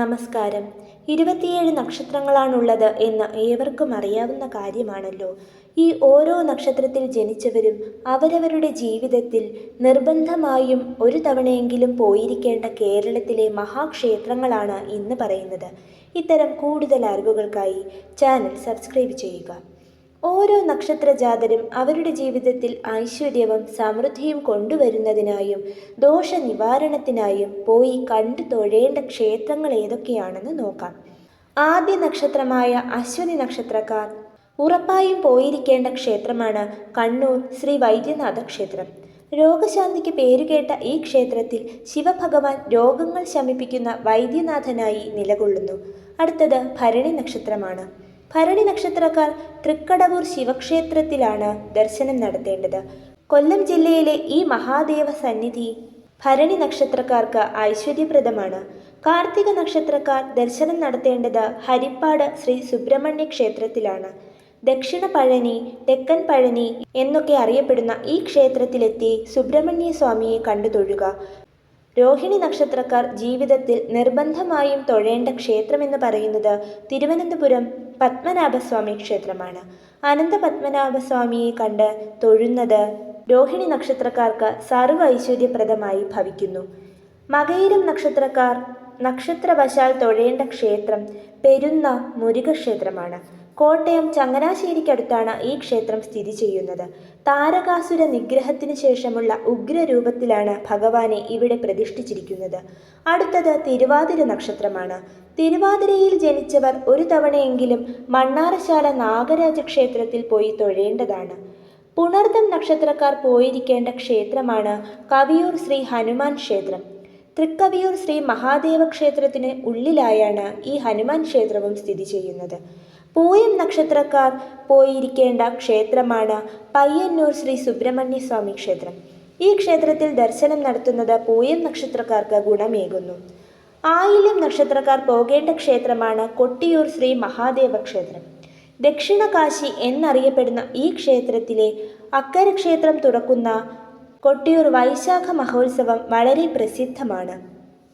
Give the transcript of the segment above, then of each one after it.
നമസ്കാരം. ഇരുപത്തിയേഴ് നക്ഷത്രങ്ങളാണുള്ളത് എന്ന് ഏവർക്കും അറിയാവുന്ന കാര്യമാണല്ലോ. ഈ ഓരോ നക്ഷത്രത്തിൽ ജനിച്ചവരും അവരവരുടെ ജീവിതത്തിൽ നിർബന്ധമായും ഒരു തവണയെങ്കിലും പോയിരിക്കേണ്ട കേരളത്തിലെ മഹാക്ഷേത്രങ്ങളാണ് ഇന്ന് പറയുന്നത്. ഇത്തരം കൂടുതൽ അറിവുകൾക്കായി ചാനൽ സബ്സ്ക്രൈബ് ചെയ്യുക. ഓരോ നക്ഷത്രജാതരും അവരുടെ ജീവിതത്തിൽ ഐശ്വര്യവും സമൃദ്ധിയും കൊണ്ടുവരുന്നതിനായും ദോഷ നിവാരണത്തിനായും പോയി കണ്ടു തൊഴേണ്ട ക്ഷേത്രങ്ങൾ ഏതൊക്കെയാണെന്ന് നോക്കാം. ആദ്യ നക്ഷത്രമായ അശ്വതി നക്ഷത്രക്കാർ ഉറപ്പായും പോയിരിക്കേണ്ട ക്ഷേത്രമാണ് കണ്ണൂർ ശ്രീ വൈദ്യനാഥ ക്ഷേത്രം. രോഗശാന്തിക്ക് പേരുകേട്ട ഈ ക്ഷേത്രത്തിൽ ശിവഭഗവാൻ രോഗങ്ങൾ ശമിപ്പിക്കുന്ന വൈദ്യനാഥനായി നിലകൊള്ളുന്നു. അടുത്തത് ഭരണി നക്ഷത്രമാണ്. ഭരണി നക്ഷത്രക്കാർ തൃക്കടവൂർ ശിവക്ഷേത്രത്തിലാണ് ദർശനം നടത്തേണ്ടത്. കൊല്ലം ജില്ലയിലെ ഈ മഹാദേവ സന്നിധി ഭരണി നക്ഷത്രക്കാർക്ക് ഐശ്വര്യപ്രദമാണ്. കാർത്തിക നക്ഷത്രക്കാർ ദർശനം നടത്തേണ്ടത് ഹരിപ്പാട് ശ്രീ സുബ്രഹ്മണ്യ ക്ഷേത്രത്തിലാണ്. ദക്ഷിണ പഴനി തെക്കൻ പഴനി എന്നൊക്കെ അറിയപ്പെടുന്ന ഈ ക്ഷേത്രത്തിലെത്തി സുബ്രഹ്മണ്യ സ്വാമിയെ കണ്ടു തൊഴുക. രോഹിണി നക്ഷത്രക്കാർ ജീവിതത്തിൽ നിർബന്ധമായും തൊഴേണ്ട ക്ഷേത്രമെന്ന് പറയുന്നത് തിരുവനന്തപുരം പത്മനാഭസ്വാമി ക്ഷേത്രമാണ്. അനന്ത പത്മനാഭസ്വാമിയെ കണ്ട് തൊഴുന്നത് രോഹിണി നക്ഷത്രക്കാർക്ക് സർവ ഐശ്വര്യപ്രദമായി ഭവിക്കുന്നു. മകയിരം നക്ഷത്രക്കാർ നക്ഷത്രവശാൽ തൊഴേണ്ട ക്ഷേത്രം പെരുന്ന മുരുകക്ഷേത്രമാണ്. കോട്ടയം ചങ്ങനാശ്ശേരിക്കടുത്താണ് ഈ ക്ഷേത്രം സ്ഥിതി ചെയ്യുന്നത്. താരകാസുര നിഗ്രഹത്തിന് ശേഷമുള്ള ഉഗ്രരൂപത്തിലാണ് ഭഗവാനെ ഇവിടെ പ്രതിഷ്ഠിച്ചിരിക്കുന്നത്. അടുത്തത് തിരുവാതിര നക്ഷത്രമാണ്. തിരുവാതിരയിൽ ജനിച്ചവർ ഒരു തവണയെങ്കിലും മണ്ണാറശാല നാഗരാജ ക്ഷേത്രത്തിൽ പോയി തൊഴേണ്ടതാണ്. പുണർദം നക്ഷത്രക്കാർ പോയിരിക്കേണ്ട ക്ഷേത്രമാണ് കവിയൂർ ശ്രീ ഹനുമാൻ ക്ഷേത്രം. തൃക്കവിയൂർ ശ്രീ മഹാദേവ ക്ഷേത്രത്തിന് ഉള്ളിലായാണ് ഈ ഹനുമാൻ ക്ഷേത്രവും സ്ഥിതി ചെയ്യുന്നത്. പൂയം നക്ഷത്രക്കാർ പോയിരിക്കേണ്ട ക്ഷേത്രമാണ് പയ്യന്നൂർ ശ്രീ സുബ്രഹ്മണ്യ സ്വാമി ക്ഷേത്രം. ഈ ക്ഷേത്രത്തിൽ ദർശനം നടത്തുന്നത് പൂയം നക്ഷത്രക്കാർക്ക് ഗുണമേകുന്നു. ആയില്യം നക്ഷത്രക്കാർ പോകേണ്ട ക്ഷേത്രമാണ് കൊട്ടിയൂർ ശ്രീ മഹാദേവ ക്ഷേത്രം. ദക്ഷിണ കാശി എന്നറിയപ്പെടുന്ന ഈ ക്ഷേത്രത്തിലെ അക്കര ക്ഷേത്രം തുറക്കുന്ന കൊട്ടിയൂർ വൈശാഖ മഹോത്സവം വളരെ പ്രസിദ്ധമാണ്.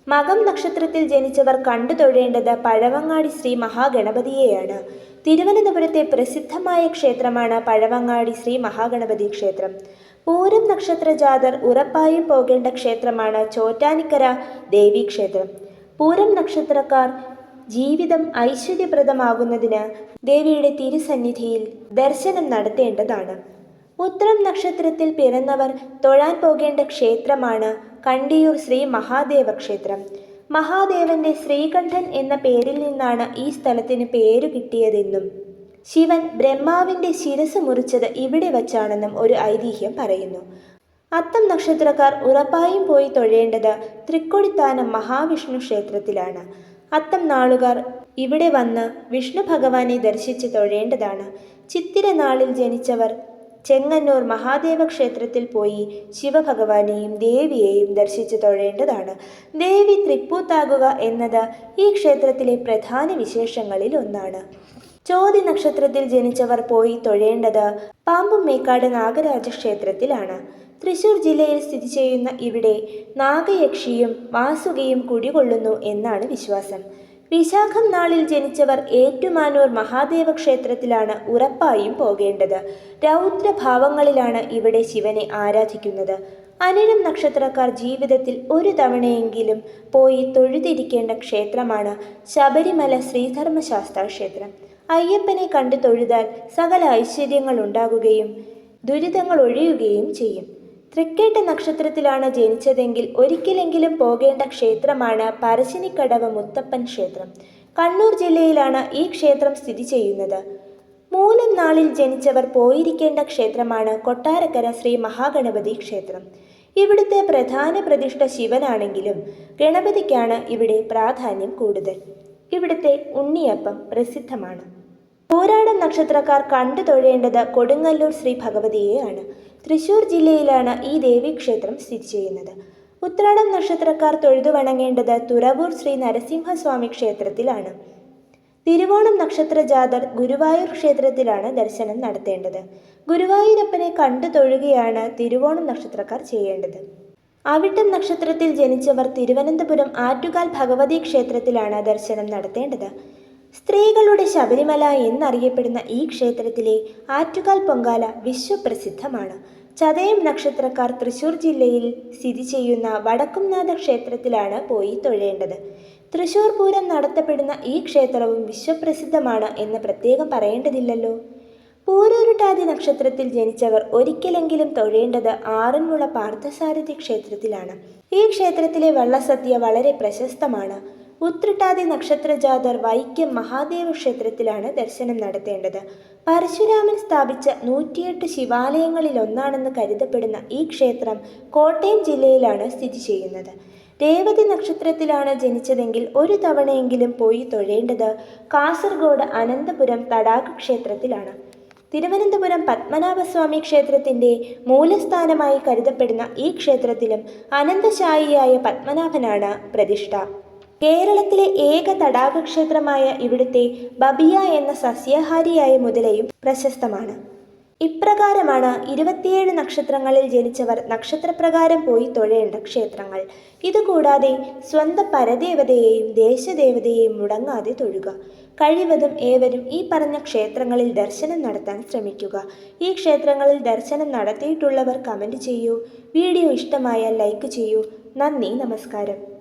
മകം നക്ഷത്രത്തിൽ ജനിച്ചവർ കണ്ടു തൊഴേണ്ടത് പഴവങ്ങാടി ശ്രീ മഹാഗണപതിയെയാണ്. തിരുവനന്തപുരത്തെ പ്രസിദ്ധമായ ക്ഷേത്രമാണ് പഴവങ്ങാടി ശ്രീ മഹാഗണപതി ക്ഷേത്രം. പൂരം നക്ഷത്ര ജാതർ ഉറപ്പായും പോകേണ്ട ക്ഷേത്രമാണ് ചോറ്റാനിക്കര ദേവീക്ഷേത്രം പൂരം നക്ഷത്രക്കാർ ജീവിതം ഐശ്വര്യപ്രദമാകുന്നതിന് ദേവിയുടെ തിരുസന്നിധിയിൽ ദർശനം നടത്തേണ്ടതാണ്. ഉത്രം നക്ഷത്രത്തിൽ പിറന്നവർ തൊഴാൻ പോകേണ്ട ക്ഷേത്രമാണ് കണ്ടിയൂർ ശ്രീ മഹാദേവ ക്ഷേത്രം മഹാദേവന്റെ ശ്രീകണ്ഠൻ എന്ന പേരിൽ നിന്നാണ് ഈ സ്ഥലത്തിന് പേരു കിട്ടിയതെന്നും ശിവൻ ബ്രഹ്മാവിന്റെ ശിരസ് മുറിച്ചത് ഇവിടെ വച്ചാണെന്നും ഒരു ഐതിഹ്യം പറയുന്നു. അത്തം നക്ഷത്രക്കാർ ഉറപ്പായും പോയി തൊഴേണ്ടത് തൃക്കൊടിത്താനം മഹാവിഷ്ണു ക്ഷേത്രത്തിലാണ്. അത്തം നാളുകാർ ഇവിടെ വന്ന് വിഷ്ണു ഭഗവാനെ ദർശിച്ച് തൊഴേണ്ടതാണ്. ചിത്തിര നാളിൽ ജനിച്ചവർ ചെങ്ങന്നൂർ മഹാദേവ ക്ഷേത്രത്തിൽ പോയി ശിവഭഗവാനെയും ദേവിയെയും ദർശിച്ചു തൊഴേണ്ടതാണ്. ദേവി തൃപ്പൂത്താകുക എന്നത് ഈ ക്ഷേത്രത്തിലെ പ്രധാന വിശേഷങ്ങളിൽ ഒന്നാണ്. ചോതി നക്ഷത്രത്തിൽ ജനിച്ചവർ പോയി തൊഴേണ്ടത് പാമ്പും മേക്കാട് നാഗരാജ ക്ഷേത്രത്തിലാണ് തൃശൂർ ജില്ലയിൽ സ്ഥിതി ചെയ്യുന്ന ഇവിടെ നാഗയക്ഷിയും വാസുകിയും കുടികൊള്ളുന്നു എന്നാണ് വിശ്വാസം. വിശാഖം നാളിൽ ജനിച്ചവർ ഏറ്റുമാനൂർ മഹാദേവ ക്ഷേത്രത്തിലാണ് ഉറപ്പായും പോകേണ്ടത്. രൗദ്രഭാവങ്ങളിലാണ് ഇവിടെ ശിവനെ ആരാധിക്കുന്നത്. അനിഴം നക്ഷത്രക്കാർ ജീവിതത്തിൽ ഒരു തവണയെങ്കിലും പോയി തൊഴുതിരിക്കേണ്ട ക്ഷേത്രമാണ് ശബരിമല ശ്രീധർമ്മശാസ്ത്ര ക്ഷേത്രം അയ്യപ്പനെ കണ്ടു തൊഴുതാൽ സകല ഐശ്വര്യങ്ങൾ ഉണ്ടാകുകയും ദുരിതങ്ങൾ ഒഴിയുകയും ചെയ്യും. തൃക്കേട്ട നക്ഷത്രത്തിലാണ് ജനിച്ചതെങ്കിൽ ഒരിക്കലെങ്കിലും പോകേണ്ട ക്ഷേത്രമാണ് പറശ്ശിനിക്കടവ് മുത്തപ്പൻ ക്ഷേത്രം. കണ്ണൂർ ജില്ലയിലാണ് ഈ ക്ഷേത്രം സ്ഥിതി ചെയ്യുന്നത്. മൂലം നാളിൽ ജനിച്ചവർ പോയിരിക്കേണ്ട ക്ഷേത്രമാണ് കൊട്ടാരക്കര ശ്രീ മഹാഗണപതി ക്ഷേത്രം. ഇവിടുത്തെ പ്രധാന പ്രതിഷ്ഠ ശിവനാണെങ്കിലും ഗണപതിക്കാണ് ഇവിടെ പ്രാധാന്യം കൂടുതൽ. ഇവിടുത്തെ ഉണ്ണിയപ്പം പ്രസിദ്ധമാണ്. പോരാടം നക്ഷത്രക്കാർ കണ്ടു തൊഴേണ്ടത് കൊടുങ്ങല്ലൂർ ശ്രീ ഭഗവതിയെയാണ് തൃശൂർ ജില്ലയിലാണ് ഈ ദേവീക്ഷേത്രം സ്ഥിതി ചെയ്യുന്നത്. ഉത്രാടം നക്ഷത്രക്കാർ തൊഴുതു വണങ്ങേണ്ടത് തുറവൂർ ശ്രീ നരസിംഹസ്വാമി ക്ഷേത്രത്തിലാണ്. തിരുവോണം നക്ഷത്ര ജാതർ ഗുരുവായൂർ ക്ഷേത്രത്തിലാണ് ദർശനം നടത്തേണ്ടത്. ഗുരുവായൂരപ്പനെ കണ്ടു തൊഴുകയാണ് തിരുവോണം നക്ഷത്രക്കാർ ചെയ്യേണ്ടത്. അവിട്ടം നക്ഷത്രത്തിൽ ജനിച്ചവർ തിരുവനന്തപുരം ആറ്റുകാൽ ഭഗവതി ക്ഷേത്രത്തിലാണ് ദർശനം നടത്തേണ്ടത്. സ്ത്രീകളുടെ ശബരിമല എന്നറിയപ്പെടുന്ന ഈ ക്ഷേത്രത്തിലെ ആറ്റുകാൽ പൊങ്കാല വിശ്വപ്രസിദ്ധമാണ്. ചതയം നക്ഷത്രക്കാർ തൃശൂർ ജില്ലയിൽ സ്ഥിതി ചെയ്യുന്ന വടക്കുംനാഥ ക്ഷേത്രത്തിലാണ് പോയി തൊഴേണ്ടത്. തൃശൂർ പൂരം നടത്തപ്പെടുന്ന ഈ ക്ഷേത്രവും വിശ്വപ്രസിദ്ധമാണ് എന്ന് പ്രത്യേകം പറയേണ്ടതില്ലല്ലോ. പൂരൂരുട്ടാതി നക്ഷത്രത്തിൽ ജനിച്ചവർ ഒരിക്കലെങ്കിലും തൊഴേണ്ടത് ആറന്മുള പാർത്ഥസാരഥി ക്ഷേത്രത്തിലാണ്. ഈ ക്ഷേത്രത്തിലെ വള്ളസദ്യ വളരെ പ്രശസ്തമാണ്. ഉത്രട്ടാതി നക്ഷത്രജാതർ വൈക്കം മഹാദേവ ക്ഷേത്രത്തിലാണ് ദർശനം നടത്തേണ്ടത്. പരശുരാമൻ സ്ഥാപിച്ച നൂറ്റിയെട്ട് ശിവാലയങ്ങളിൽ ഒന്നാണെന്ന് കരുതപ്പെടുന്ന ഈ ക്ഷേത്രം കോട്ടയം ജില്ലയിലാണ് സ്ഥിതി ചെയ്യുന്നത്. രേവതി നക്ഷത്രത്തിലാണ് ജനിച്ചതെങ്കിൽ ഒരു തവണയെങ്കിലും പോയി തൊഴേണ്ടത് കാസർഗോഡ് അനന്തപുരം തടാക ക്ഷേത്രത്തിലാണ്. തിരുവനന്തപുരം പത്മനാഭസ്വാമി ക്ഷേത്രത്തിന്റെ മൂലസ്ഥാനമായി കരുതപ്പെടുന്ന ഈ ക്ഷേത്രത്തിലും അനന്തശായിയായ പത്മനാഭനാണ് പ്രതിഷ്ഠ. കേരളത്തിലെ ഏക തടാക ക്ഷേത്രമായ ഇവിടുത്തെ ബബിയ എന്ന സസ്യാഹാരിയായ മുതലയും പ്രശസ്തമാണ്. ഇപ്രകാരമാണ് ഇരുപത്തിയേഴ് നക്ഷത്രങ്ങളിൽ ജനിച്ചവർ നക്ഷത്രപ്രകാരം പോയി തൊഴേണ്ട ക്ഷേത്രങ്ങൾ. ഇതുകൂടാതെ സ്വന്തം പരദേവതയെയും ദേശദേവതയെയും മുടങ്ങാതെ തൊഴുക. കഴിവതും ഏവരും ഈ പറഞ്ഞ ക്ഷേത്രങ്ങളിൽ ദർശനം നടത്താൻ ശ്രമിക്കുക. ഈ ക്ഷേത്രങ്ങളിൽ ദർശനം നടത്തിയിട്ടുള്ളവർ കമന്റ് ചെയ്യൂ. വീഡിയോ ഇഷ്ടമായാൽ ലൈക്ക് ചെയ്യൂ. നന്ദി നമസ്കാരം.